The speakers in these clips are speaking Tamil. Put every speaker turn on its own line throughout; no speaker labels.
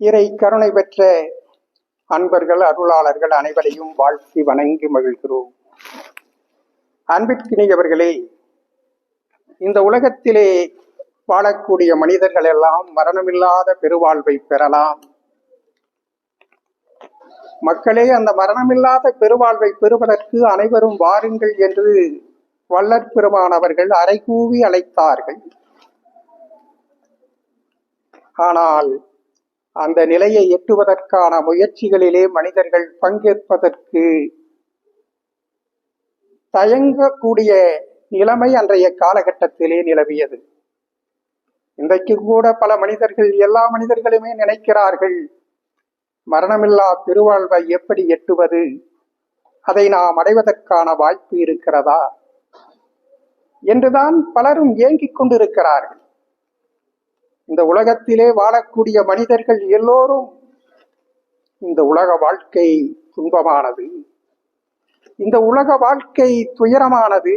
இறை கருணை பெற்ற அன்பர்கள் அருளாளர்கள் அனைவரையும் வாழ்த்தி வணங்கி மகிழ்கிறோம். அன்பிற்கினியவர்களே இந்த உலகத்திலே வாழக்கூடிய மனிதர்கள் எல்லாம் மரணமில்லாத பெருவாழ்வை பெறலாம். மக்களே அந்த மரணமில்லாத பெருவாழ்வை பெறுவதற்கு அனைவரும் வாருங்கள் என்று வல்லற் பெருமானவர்கள் அரைகூவி அழைத்தார்கள். ஆனால் அந்த நிலையை எட்டுவதற்கான முயற்சிகளிலே மனிதர்கள் பங்கேற்பதற்கு தயங்கக்கூடிய நிலைமை அன்றைய காலகட்டத்திலே நிலவியது. இன்றைக்கு கூட பல மனிதர்கள் எல்லா மனிதர்களுமே நினைக்கிறார்கள் மரணமில்லா பெருவாழ்வை எப்படி எட்டுவது? அதை நாம் அடைவதற்கான வாய்ப்பு இருக்கிறதா? என்றுதான் பலரும் ஏங்கிக் கொண்டிருக்கிறார்கள். இந்த உலகத்திலே வாழக்கூடிய மனிதர்கள் எல்லோரும் இந்த உலக வாழ்க்கை துன்பமானது. இந்த உலக வாழ்க்கை துயரமானது.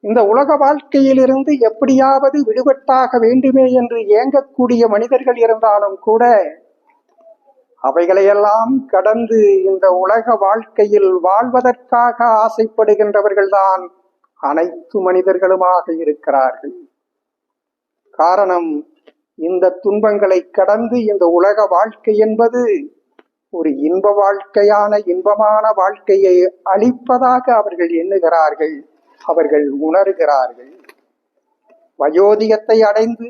இந்த உலக வாழ்க்கையிலிருந்து எப்படியாவது விடுபட்டாக வேண்டுமே என்று ஏங்கக்கூடிய மனிதர்கள் இருந்தாலும் கூட அவைகளையெல்லாம் கடந்து இந்த உலக வாழ்க்கையில் வாழ்வதற்காக ஆசைப்படுகின்றவர்கள்தான் அனைத்து மனிதர்களுமாக இருக்கிறார்கள். காரணம் இந்த துன்பங்களை கடந்து இந்த உலக வாழ்க்கை என்பது ஒரு இன்ப வாழ்க்கையான இன்பமான வாழ்க்கையை அளிப்பதாக அவர்கள் எண்ணுகிறார்கள் அவர்கள் உணர்கிறார்கள். வயோதிகத்தை அடைந்து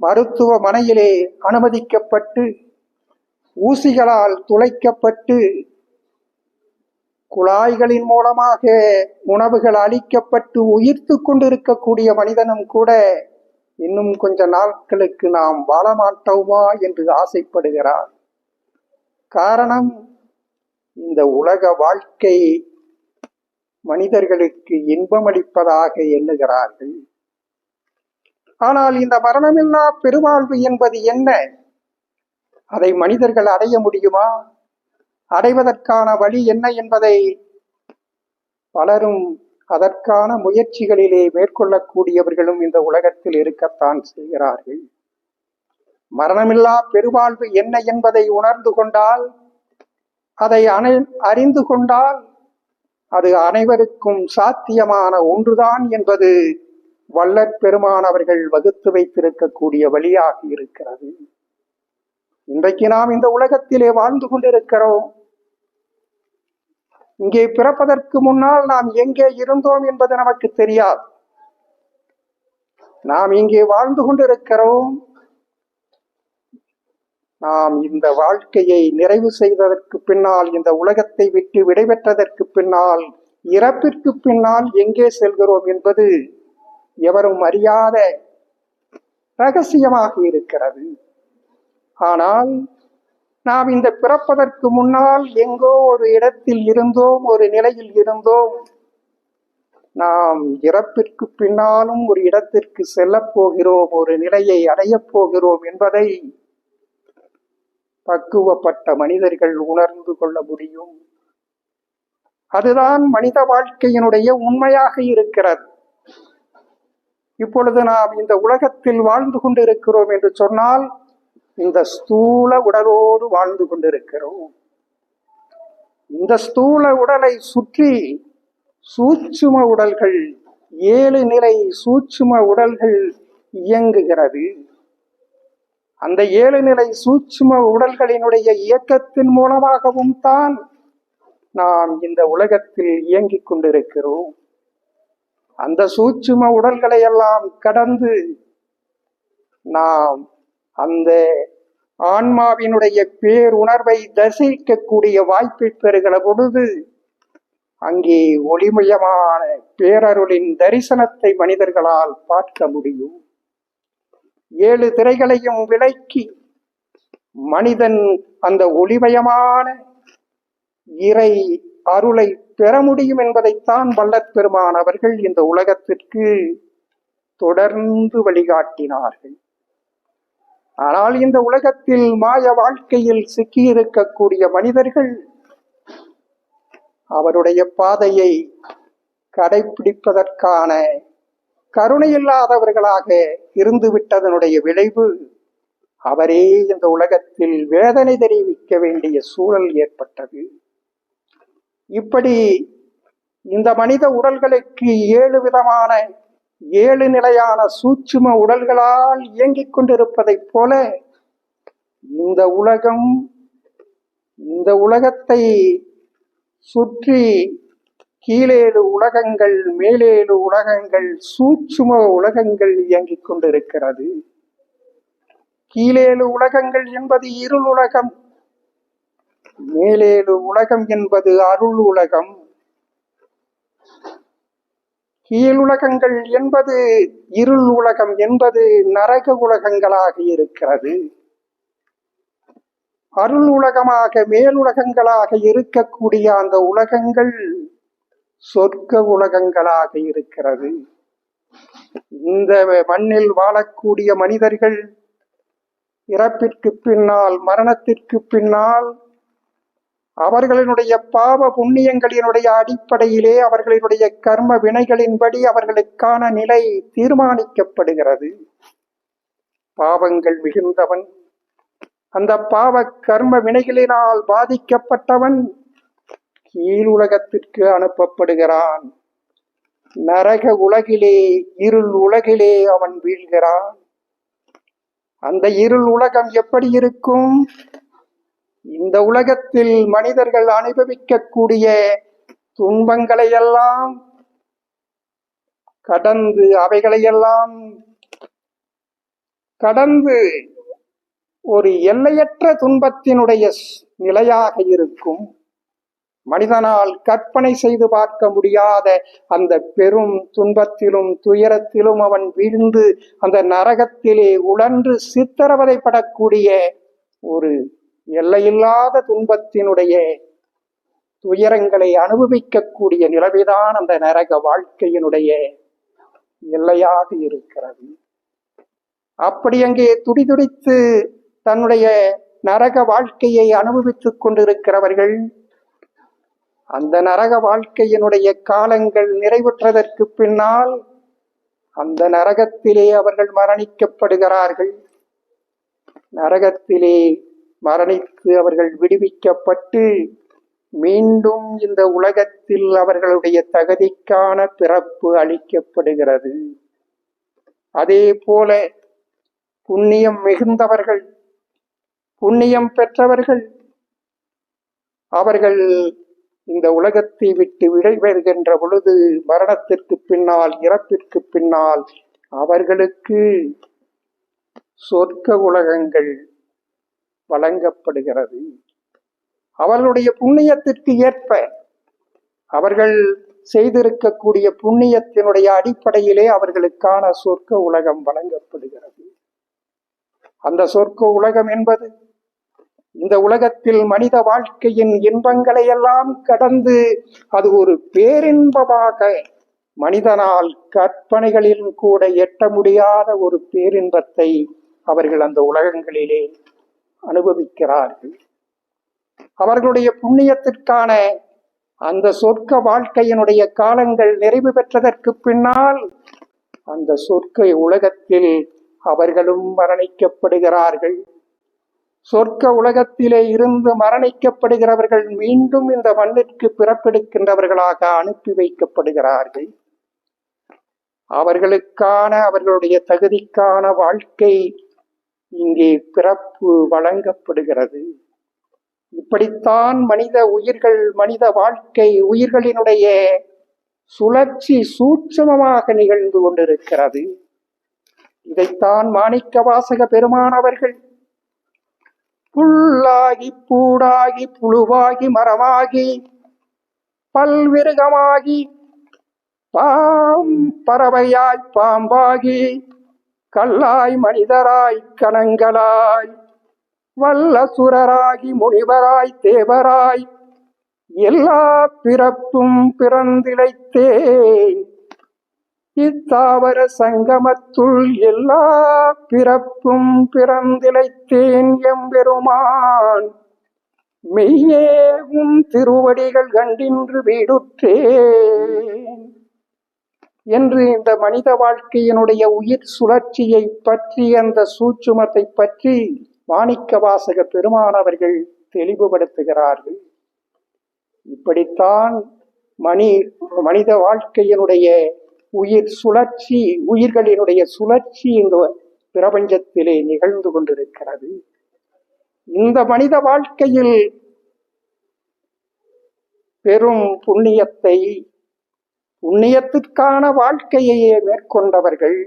மருத்துவமனையிலே அனுமதிக்கப்பட்டு ஊசிகளால் துளைக்கப்பட்டு குழாய்களின் மூலமாக உணவுகள் அளிக்கப்பட்டு உயிர்த்து கொண்டிருக்கக்கூடிய மனிதனும் கூட இன்னும் கொஞ்ச நாட்களுக்கு நாம் வாழ மாட்டோமா என்று ஆசைப்படுகிறார். காரணம் இந்த உலக வாழ்க்கை மனிதர்களுக்கு இன்பமளிப்பதாக எண்ணுகிறார்கள். ஆனால் இந்த மரணமில்லா பெருவாழ்வு என்பது என்ன? அதை மனிதர்கள் அடைய முடியுமா? அடைவதற்கான வழி என்ன என்பதை பலரும் அதற்கான முயற்சிகளிலே மேற்கொள்ளக்கூடியவர்களும் இந்த உலகத்தில் இருக்கத்தான் செய்கிறார்கள். மரணமில்லா பெருவாழ்வு என்ன என்பதை உணர்ந்து கொண்டால் அதை அணை அறிந்து கொண்டால் அது அனைவருக்கும் சாத்தியமான ஒன்றுதான் என்பது வல்லற் பெருமானவர்கள் வகுத்து வைத்திருக்கக்கூடிய வழியாக இருக்கிறது. இன்றைக்கு நாம் இந்த உலகத்திலே வாழ்ந்து கொண்டிருக்கிறோம். இங்கே பிறப்பதற்கு முன்னால் நாம் எங்கே இருந்தோம் என்பது நமக்கு தெரியாது. நாம் இங்கே வாழ்ந்து கொண்டிருக்கிறோம். நாம் இந்த வாழ்க்கையை நிறைவு செய்ததற்கு பின்னால் இந்த உலகத்தை விட்டு விடைபெற்றதற்கு பின்னால் இறப்பிற்கு பின்னால் எங்கே செல்கிறோம் என்பது எவரும் அறியாத ரகசியமாக இருக்கிறது. ஆனால் நாம் இந்த பிறப்பதற்கு முன்னால் எங்கோ ஒரு இடத்தில் இருந்தோம் ஒரு நிலையில் இருந்தோம். நாம் இறப்பிற்கு பின்னாலும் ஒரு இடத்திற்கு செல்ல போகிறோம் ஒரு நிலையை அடையப் போகிறோம் என்பதை பக்குவப்பட்ட மனிதர்கள் உணர்ந்து கொள்ள முடியும். அதுதான் மனித வாழ்க்கையினுடைய உண்மையாக இருக்கிறது. இப்பொழுது நாம் இந்த உலகத்தில் வாழ்ந்து கொண்டிருக்கிறோம் என்று சொன்னால் இந்த ஸ்தூல உடலோடு வாழ்ந்து கொண்டிருக்கிறோம். இந்த ஸ்தூல உடலை சுற்றி சூட்சும உடல்கள் ஏழு நிலை சூட்சும உடல்கள் இயங்குகிறது. அந்த ஏழு நிலை சூட்சும உடல்களினுடைய இயக்கத்தின் மூலமாகவும் தான் நாம் இந்த உலகத்தில் இயங்கிக் கொண்டிருக்கிறோம். அந்த சூட்சும உடல்களை எல்லாம் கடந்து நாம் அந்த ஆன்மாவினுடைய பேருணர்வை தரிசிக்கக்கூடிய வாய்ப்பை பெறுகிற பொழுது அங்கே ஒளிமயமான பேரருளின் தரிசனத்தை மனிதர்களால் பார்க்க முடியும். ஏழு திரைகளையும் விலக்கி மனிதன் அந்த ஒளிமயமான இறை அருளை பெற முடியும் என்பதைத்தான் வல்லற் பெருமான் அவர்கள் இந்த உலகத்திற்கு தொடர்ந்து வழிகாட்டினார்கள். ஆனால் இந்த உலகத்தில் மாய வாழ்க்கையில் சிக்கியிருக்கக்கூடிய மனிதர்கள் அவருடைய பாதையை கடைபிடிப்பதற்கான கருணையில்லாதவர்களாக இருந்துவிட்டதனுடைய விளைவு அவரே இந்த உலகத்தில் வேதனை தெரிவிக்க வேண்டிய சூழல் ஏற்பட்டது. இப்படி இந்த மனித உடல்களுக்கு ஏழு விதமான ஏழு நிலையான சூட்சும உடல்களால் இயங்கிக் கொண்டிருப்பதைப் போல இந்த உலகம் இந்த உலகத்தை சுற்றி கீழேழு உலகங்கள் மேலேழு உலகங்கள் சூட்சும உலகங்கள் இயங்கிக் கொண்டிருக்கிறது. கீழேழு உலகங்கள் என்பது இருள் உலகம் மேலேழு உலகம் என்பது அருள் உலகம். கீழுலகங்கள் என்பது இருள் உலகம் என்பது நரக உலகங்களாக இருக்கிறது. அருள் உலகமாக மேலுலகங்களாக இருக்கக்கூடிய அந்த உலகங்கள் சொர்க்க உலகங்களாக இருக்கிறது. இந்த மண்ணில் வாழக்கூடிய மனிதர்கள் இறப்பிற்கு பின்னால் மரணத்திற்கு பின்னால் அவர்களினுடைய பாவ புண்ணியங்களினுடைய அடிப்படையிலே அவர்களினுடைய கர்ம வினைகளின்படி அவர்களுக்கான நிலை தீர்மானிக்கப்படுகிறது. பாவங்கள் மிகுந்தவன். அந்த பாவ கர்ம வினைகளினால் பாதிக்கப்பட்டவன் கீழுலகத்திற்கு அனுப்பப்படுகிறான். நரக உலகிலே இருள் உலகிலே அவன் வீழ்கிறான். அந்த இருள் உலகம் எப்படி இருக்கும்? இந்த உலகத்தில் மனிதர்கள் அனுபவிக்கக்கூடிய துன்பங்களை எல்லாம் கடந்து அவைகளையெல்லாம் கடந்து ஒரு எல்லையற்ற துன்பத்தினுடைய நிலையாக இருக்கும். மனிதனால் கற்பனை செய்து பார்க்க முடியாத அந்த பெரும் துன்பத்திலும் துயரத்திலும் அவன் வீழ்ந்து அந்த நரகத்திலே உழன்று சித்திரவதைப்படக்கூடிய ஒரு எல்லையில்லாத துன்பத்தினுடைய துயரங்களை அனுபவிக்கக்கூடிய நிலவைதான் அந்த நரக வாழ்க்கையினுடைய எல்லையாக இருக்கிறது. அப்படி அங்கே துடிதுடித்து தன்னுடைய நரக வாழ்க்கையை அனுபவித்துக் கொண்டிருக்கிறவர்கள் அந்த நரக வாழ்க்கையினுடைய காலங்கள் நிறைவுற்றதற்கு பின்னால் அந்த நரகத்திலே அவர்கள் மரணிக்கப்படுகிறார்கள். நரகத்திலே மரணித்து அவர்கள் விடுவிக்கப்பட்டு மீண்டும் இந்த உலகத்தில் அவர்களுடைய தகுதிக்கான பிறப்பு அளிக்கப்படுகிறது. அதே போல புண்ணியம் மிகுந்தவர்கள் புண்ணியம் பெற்றவர்கள் அவர்கள் இந்த உலகத்தை விட்டு விடைபெறுகின்ற பொழுது மரணத்திற்கு பின்னால் இறப்பிற்கு பின்னால் அவர்களுக்கு சொர்க்க உலகங்கள் வழங்கப்படுகிறது. அவர்களுடைய புண்ணியத்திற்கு ஏற்ப அவர்கள் செய்திருக்கக்கூடிய புண்ணியத்தினுடைய அடிப்படையிலே அவர்களுக்கான சொர்க்க உலகம் வழங்கப்படுகிறது. அந்த சொர்க்க உலகம் என்பது இந்த உலகத்தில் மனித வாழ்க்கையின் இன்பங்களை எல்லாம் கடந்து அது ஒரு பேரின்பமாக மனிதனால் கற்பனைகளிலும் கூட எட்ட முடியாத ஒரு பேரின்பத்தை அவர்கள் அந்த உலகங்களிலே அனுபவிக்கிறார்கள். அவர்களுடைய புண்ணியத்திற்கான அந்த சொர்க்க வாழ்க்கையினுடைய காலங்கள் நிறைவு பெற்றதற்கு பின்னால் அந்த சொர்க்க உலகத்தில் அவர்களும் மரணிக்கப்படுகிறார்கள். சொர்க்க உலகத்திலே இருந்து மரணிக்கப்படுகிறவர்கள் மீண்டும் இந்த மண்ணிற்கு பிறப்பெடுக்கின்றவர்களாக அனுப்பி வைக்கப்படுகிறார்கள். அவர்களுக்கான அவர்களுடைய தகுதிக்கான வாழ்க்கை இங்கே பிறப்பு வழங்கப்படுகிறது. இப்படித்தான் மனித உயிர்கள் மனித வாழ்க்கை உயிர்களினுடைய சுழற்சி சூட்சமமாக நிகழ்ந்து கொண்டிருக்கிறது. இதைத்தான் மாணிக்க வாசக பெருமானவர்கள் புல்லாகி பூடாகி புழுவாகி மரமாகி பல்விருகமாகி பாம் பறவையாய் பாம்பாகி கல்லாய் மனிதராய் கணங்களாய் வல்ல சுரராகி முனிவராய் தேவராய் எல்லா பிறப்பும் பிறந்திழைத்தேன். இத்தாவர சங்கமத்துள் எல்லா பிறப்பும் பிறந்திழைத்தேன் எம்பெருமான். மெய்யே திருவடிகள் கண்டின்று வீடுற்றேன். என்று இந்த மனித வாழ்க்கையினுடைய உயிர் சுழற்சியை பற்றி அந்த சூட்சுமத்தை பற்றி மாணிக்க வாசக பெருமானவர்கள் தெளிவுபடுத்துகிறார்கள். இப்படித்தான் மணி மனித வாழ்க்கையினுடைய உயிர் சுழற்சி உயிர்களினுடைய சுழற்சி இந்த பிரபஞ்சத்திலே நிகழ்ந்து கொண்டிருக்கிறது. இந்த மனித வாழ்க்கையில் பெரும் புண்ணியத்தை புண்ணியத்திற்கான வாழ்க்கையையே மேற்கொண்டவர்கள்.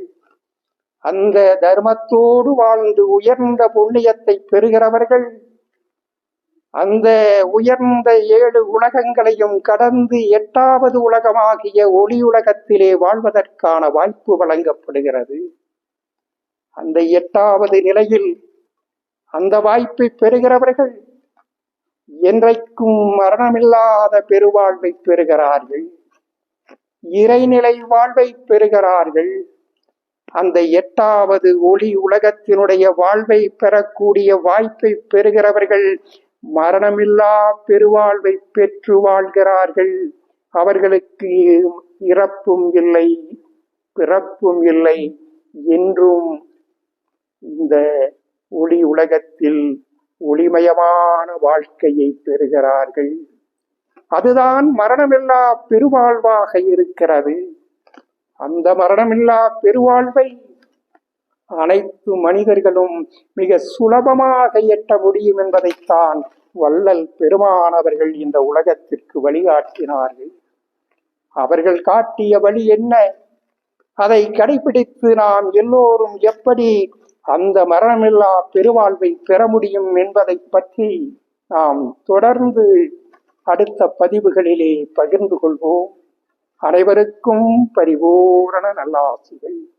அந்த தர்மத்தோடு வாழ்ந்து உயர்ந்த புண்ணியத்தை பெறுகிறவர்கள். அந்த உயர்ந்த ஏழு உலகங்களையும் கடந்து எட்டாவது உலகமாகிய ஒளி உலகத்திலே வாழ்வதற்கான வாய்ப்பு வழங்கப்படுகிறது. அந்த எட்டாவது நிலையில் அந்த வாய்ப்பை பெறுகிறவர்கள் என்றைக்கும் மரணமில்லாத பெருவாழ்வை பெறுகிறார்கள். இறைநிலை வாழ்வை பெறுகிறார்கள். அந்த எட்டாவது ஒளி உலகத்தினுடைய வாழ்வை பெறக்கூடிய வாய்ப்பை பெறுகிறவர்கள் மரணமில்லா பெருவாழ்வை பெற்று வாழ்கிறார்கள். அவர்களுக்கு இறப்பும் இல்லை பிறப்பும் இல்லை. என்றும் இந்த ஒளி உலகத்தில் ஒளிமயமான வாழ்க்கையை பெறுகிறார்கள். அதுதான் மரணமில்லா பெருவாழ்வாக இருக்கிறது. அந்த மரணமில்லா பெருவாழ்வை அனைத்து மனிதர்களும் மிக சுலபமாக எட்ட முடியும் என்பதைத்தான் வள்ளல் பெருமானவர்கள் இந்த உலகத்திற்கு வழிகாட்டினார்கள். அவர்கள் காட்டிய வழி என்ன? அதை கடைபிடித்து நாம் எல்லோரும் எப்படி அந்த மரணமில்லா பெருவாழ்வை பெற முடியும் என்பதை பற்றி நாம் தொடர்ந்து அடுத்த பதிவுகளிலே பகிர்ந்து கொள்வோம். அனைவருக்கும் பரிபூரண நல்லாசிகள்.